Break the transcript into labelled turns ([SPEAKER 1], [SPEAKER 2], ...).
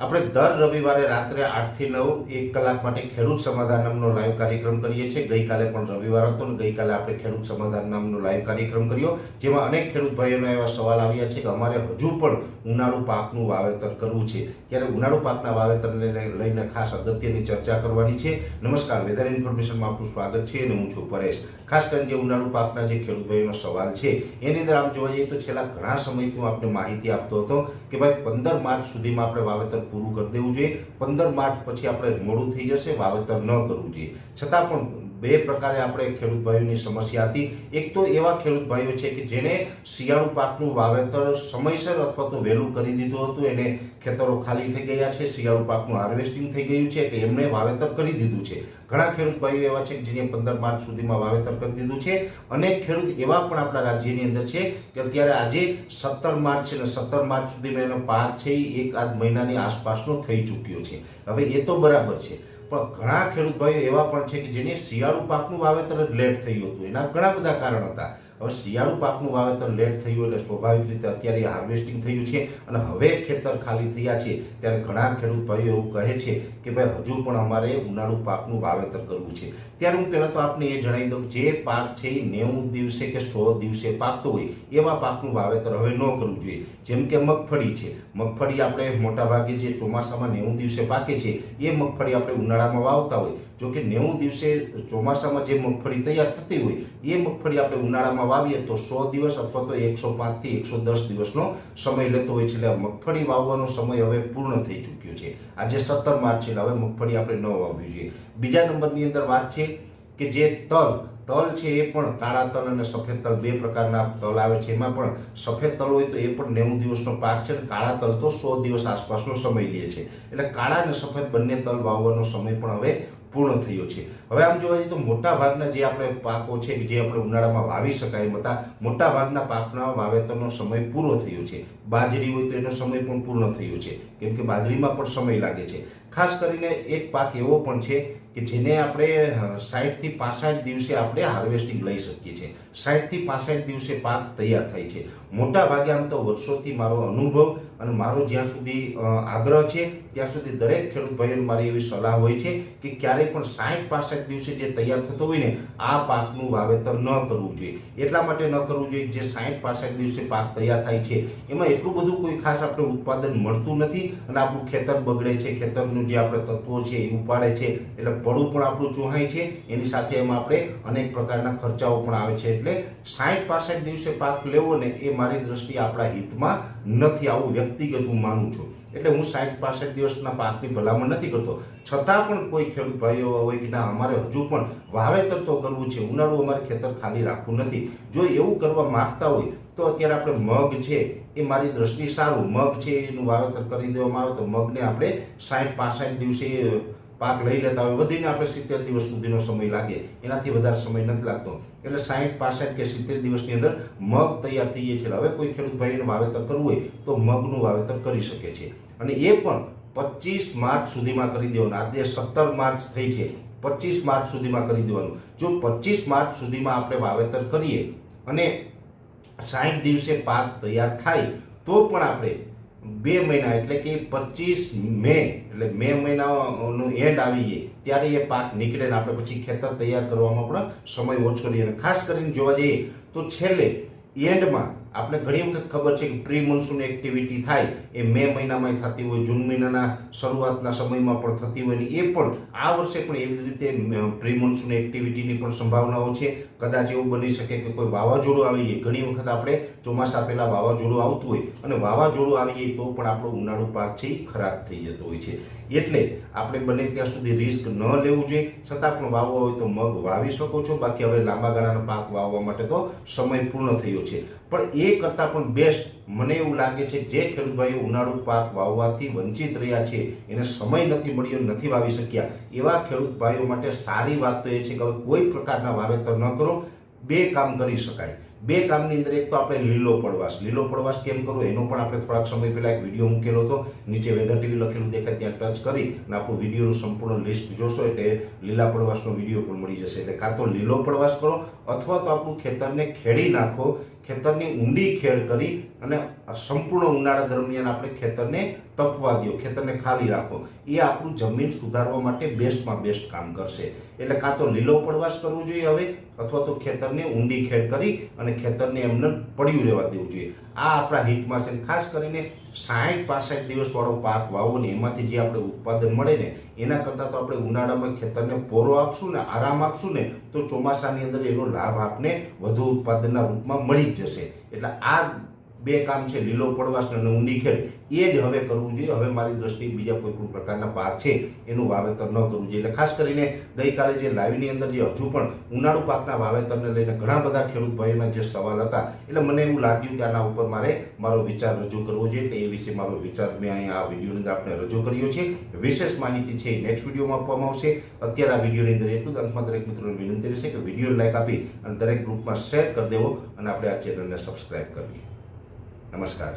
[SPEAKER 1] આપણે દર રવિવારે રાત્રે આઠથી નવ એક કલાક માટે ખેડૂત સમાધાન નામનો લાઈવ કાર્યક્રમ કરીએ છીએ. ગઈકાલે પણ રવિવાર હતો ને ગઈકાલે આપણે ખેડૂત સમાધાન નામનો લાઈવ કાર્યક્રમ કર્યો, જેમાં અનેક ખેડૂત ભાઈઓના એવા સવાલ આવ્યા છે કે અમારે હજુ પણ ઉનાળુ પાકનું વાવેતર કરવું છે. ત્યારે ઉનાળુ પાકના વાવેતરને લઈને ખાસ અગત્યની ચર્ચા કરવાની છે. નમસ્કાર વેધર ઇન્ફોર્મેશનમાં આપનું સ્વાગત છે અને હું છું પરેશ. ખાસ કરીને જે ઉનાળુ પાકના જે ખેડૂત ભાઈઓનો સવાલ છે, એની અંદર આમ જોવા જઈએ તો છેલ્લા ઘણા સમયથી હું આપને માહિતી આપતો હતો કે ભાઈ પંદર માર્ચ સુધીમાં આપણે વાવેતર પૂરું કરી દેવું જોઈએ. પંદર માર્ચ પછી આપણે મોડું થઈ જશે, વાવેતર ન કરવું જોઈએ. છતાં પણ બે પ્રકારે આપણે ખેડૂત ભાઈઓની સમસ્યા હતી. એક તો એવા ખેડૂત ભાઈઓ છે કે જેને શિયાળુ પાકનું વાવેતર સમયસર અથવા તો વહેલું કરી દીધું હતું. એને ખેતરો ખાલી થઈ ગયા છે, શિયાળુ પાકનું હાર્વેસ્ટિંગ થઈ ગયું છે કે એમણે વાવેતર કરી દીધું છે. ઘણા ખેડૂત ભાઈઓ એવા છે કે જેને પંદર માર્ચ સુધીમાં વાવેતર કરી દીધું છે. અનેક ખેડૂત એવા પણ આપણા રાજ્યની અંદર છે કે અત્યારે આજે સત્તર માર્ચ છે ને સત્તર માર્ચ સુધીમાં એનો પાક છે એ એક આધ મહિનાની આસપાસનો થઈ ચૂક્યો છે. હવે એ તો બરાબર છે. પણ ઘણા ખેડૂત ભાઈઓ એવા પણ છે કે જેને શિયાળુ પાકનું વાવેતર જ લેટ થયું હતું. એના ઘણા બધા કારણ હતા. હવે શિયાળુ પાકનું વાવેતર લેટ થયું એટલે સ્વાભાવિક રીતે અત્યારે હાર્વેસ્ટિંગ થયું છે અને હવે ખેતર ખાલી થયા છે ત્યારે ઘણા ખેડૂત ભાઈઓ એવું કહે છે કે ભાઈ, હજુ પણ અમારે ઉનાળુ પાકનું વાવેતર કરવું છે. ત્યારે હું પહેલાં તો આપને એ જણાવી દઉં જે પાક છે એ નેવું દિવસે કે સો દિવસે પાકતો હોય, એવા પાકનું વાવેતર હવે ન કરવું જોઈએ. જેમ કે મગફળી છે. મગફળી આપણે મોટાભાગે જે ચોમાસામાં નેવું દિવસે પાકે છે, એ મગફળી આપણે ઉનાળામાં વાવતા હોય. જો કે નેવું દિવસે ચોમાસામાં જે મગફળી તૈયાર થતી હોય, એ મગફળી આપણે ઉનાળામાં વાવીએ તો સો દિવસ અથવા તો એકસો પાંચથી એકસો દસ દિવસનો સમય લેતો હોય છે. એટલે મગફળી વાવવાનો સમય હવે પૂર્ણ થઈ ચૂક્યો છે. આજે સત્તર માર્ચ છે હવે મગફળી આપણે ન વાવવી જોઈએ. બીજા નંબરની અંદર વાત છે કે જે તલ તલ છે એ પણ કાળા તલ અને સફેદ તલ બે પ્રકારના તલ આવે છે. એમાં પણ સફેદ તલ હોય તો એ પણ નેવું દિવસનો પાક છે અને કાળા તલ તો સો દિવસ આસપાસનો સમય લે છે. એટલે કાળા અને સફેદ બંને તલ વાવવાનો સમય પણ હવે પૂર્ણ થયો છે. હવે આમ જોવા જઈએ તો મોટા ભાગના જે આપણે પાકો છે જે આપણે ઉનાળામાં વાવી શકાય એમ હતા મોટા ભાગના પાકના વાવેતરનો સમય પૂરો થયો છે. બાજરી હોય તો એનો સમય પણ પૂર્ણ થયો છે. કેમ કે બાજરીમાં પણ સમય લાગે છે. ખાસ કરીને એક પાક એવો પણ છે કે જેને આપણે સાઠથી પાસઠ દિવસે આપણે હાર્વેસ્ટિંગ લઈ શકીએ છીએ. સાઠથી પાસઠ દિવસે પાક તૈયાર થાય છે. મોટા ભાગે આમ તો વર્ષોથી મારો અનુભવ અને મારો જ્યાં સુધી આગ્રહ છે, ત્યાં સુધી દરેક ખેડૂત ભાઈઓને મારી એવી સલાહ હોય છે કે ક્યારેય પણ સાઠ પાસઠ દિવસે જે તૈયાર થતો હોય ને, આ પાકનું વાવેતર ન કરવું જોઈએ. એટલા માટે ન કરવું જોઈએ જે સાઠ પાસઠ દિવસે પાક તૈયાર થાય છે. એમાં એટલું બધું કોઈ ખાસ આપણે ઉત્પાદન મળતું નથી અને આપણું ખેતર બગડે છે, ખેતરનું જે આપણે તત્વો છે એ ઉપાડે છે, એટલે પડું પણ આપણું ચોહાય છે. એની સાથે એમાં આપણે અનેક પ્રકારના ખર્ચાઓ પણ આવે છે. એટલે સાઠ પાસઠ દિવસે પાક લેવો ને એ મારી દ્રષ્ટિએ આપણા હિતમાં નથી આવું વ્યક્તિગત હું માનું છું. એટલે હું સાઠ પાસઠ દિવસના પાકની ભલામણ નથી કરતો. છતાં પણ કોઈ ખેડૂત ભાઈઓ હોય કે ના, અમારે હજુ પણ વાવેતર તો કરવું છે, ઉનાળું અમારે ખેતર ખાલી રાખવું નથી. જો એવું કરવા માગતા હોય, તો અત્યારે આપણે મગ છે, એ મારી દ્રષ્ટિ સારું. મગ છે, એનું વાવેતર કરી દેવામાં આવે તો મગને આપણે સાઠ પાસઠ દિવસે પાક લઈ લેતા હોય, વધીને આપણે સિત્તેર દિવસ સુધીનો સમય લાગે. એનાથી વધારે સમય નથી લાગતો. એટલે સાઠ પાસઠ કે સિત્તેર દિવસની અંદર મગ તૈયાર થઈ જાય છે હવે કોઈ ખેડૂત ભાઈને વાવેતર કરવું હોય તો મગનું વાવેતર કરી શકે છે. અને એ પણ પચીસ માર્ચ સુધીમાં કરી દેવાનું. આજે સત્તર માર્ચ થઈ છે. પચીસ માર્ચ સુધીમાં કરી દેવાનું. જો પચીસ માર્ચ સુધીમાં આપણે વાવેતર કરીએ અને સાઠ દિવસે પાક તૈયાર થાય, તો પણ આપણે બે મહિના, એટલે કે પચીસ મે, એટલે મે મહિનાનું એન્ડ આવી જાય ત્યારે એ પાક નીકળે ને આપણે પછી ખેતર તૈયાર કરવામાં પણ સમય ઓછો રહે અને ખાસ કરીને જોવા જઈએ તો છેલ્લે એન્ડમાં આપણે ઘણી વખત ખબર છે કે પ્રી મોન્સૂન એક્ટિવિટી થાય, એ મે મહિનામાં થતી હોય, જૂન મહિનાના શરૂઆતના સમયમાં પણ થતી હોય ને એ પણ આ વર્ષે પણ એવી રીતે પ્રી મોન્સૂન એક્ટિવિટીની પણ સંભાવનાઓ છે. કદાચ એવું બની શકે કે કોઈ વાવાઝોડું આવી જાય. ઘણી વખત આપણે ચોમાસા પહેલાં વાવાઝોડું આવતું હોય અને વાવાઝોડું આવી જાય તો પણ આપણો ઉનાળુ પાક છે એ ખરાબ થઈ જતો હોય છે. એટલે આપણે બને ત્યાં સુધી રિસ્ક ન લેવું જોઈએ. છતાં પણ વાવવો હોય તો મગ વાવી શકો છો. બાકી હવે લાંબા ગાળાનો પાક વાવવા માટે તો સમય પૂર્ણ થયો છે. પણ એ કરતાં પણ બેસ્ટ મને એવું લાગે છે જે ખેડૂત ભાઈઓ ઉનાળુ પાક વાવવાથી વંચિત રહ્યા છે, એને સમય નથી મળ્યો, નથી વાવી શક્યા. એવા ખેડૂત ભાઈઓ માટે સારી વાત તો એ છે કે હવે કોઈ પ્રકારના વાવેતર ન કરો. બે કામ કરી શકાય. બે કામની અંદર એક તો આપણે લીલો પડવાશ. લીલો પડવાશ કેમ કરવો એનો પણ આપણે થોડાક સમય પહેલા એક વીડિયો મૂકેલો હતો. નીચે વેધર ટીવી લખેલું દેખાય ત્યાં ટચ કરી અને આપણું વિડીયોનું સંપૂર્ણ લિસ્ટ જોશો એટલે લીલા પડવાશનો વીડિયો પણ મળી જશે. એટલે કાં તો લીલો પડવાશ કરો અથવા તો આપણું ખેતરને ખેડી નાખો. ખેતરની ઊંડી ખેડ કરી અને સંપૂર્ણ ઉનાળા દરમિયાન આપણે ખેતરને તપવા દો ખેતરને ખાલી રાખો. એ આપણું જમીન સુધારવા માટે બેસ્ટમાં બેસ્ટ કામ કરશે. એટલે કાં તો લીલો પડવાશ કરવો જોઈએ હવે, અથવા તો ખેતરને ઊંડી ખેડ કરી અને ખેતરને એમને પડ્યું રહેવા દેવું જોઈએ. આ આપણા હિતમાં છે ખાસ કરીને સાઠ પાસઠ દિવસવાળો પાક વાવો ને એમાંથી જે આપણે ઉત્પાદન મળે ને, એના કરતાં તો આપણે ઉનાળામાં ખેતરને પોરો આપશું ને, આરામ આપશું ને, તો ચોમાસાની અંદર એનો લાભ આપને વધુ ઉત્પાદનના રૂપમાં મળી જ જશે. એટલે આ બે કામ છે, લીલો પડવાશ અને ઊંડી ખેડ એ જ હવે કરવું જોઈએ. હવે મારી દ્રષ્ટિએ બીજા કોઈ પણ પ્રકારના પાક છે, એનું વાવેતર ન કરવું જોઈએ. એટલે ખાસ કરીને ગઈકાલે જે લાઈવની અંદર જે હજુ પણ ઉનાળુ પાકના વાવેતરને લઈને ઘણા બધા ખેડૂત ભાઈઓના જે સવાલ હતા, એટલે મને એવું લાગ્યું કે આના ઉપર મારે મારો વિચાર રજૂ કરવો જોઈએ. એટલે એ વિશે મારો વિચાર મેં અહીંયા આ વિડીયોની અંદર આપણે રજૂ કર્યો છે. વિશેષ માહિતી છે નેક્સ્ટ વિડીયોમાં આપવામાં આવશે. અત્યારે આ વિડીયોની અંદર એટલું જ. અંતમાં દરેક મિત્રોને વિનંતી રહેશે કે વીડિયો લાઈક આપી અને દરેક ગ્રુપમાં શેર કરી દેવો અને આપણે આ ચેનલને સબસ્ક્રાઈબ કરવી નમસ્કાર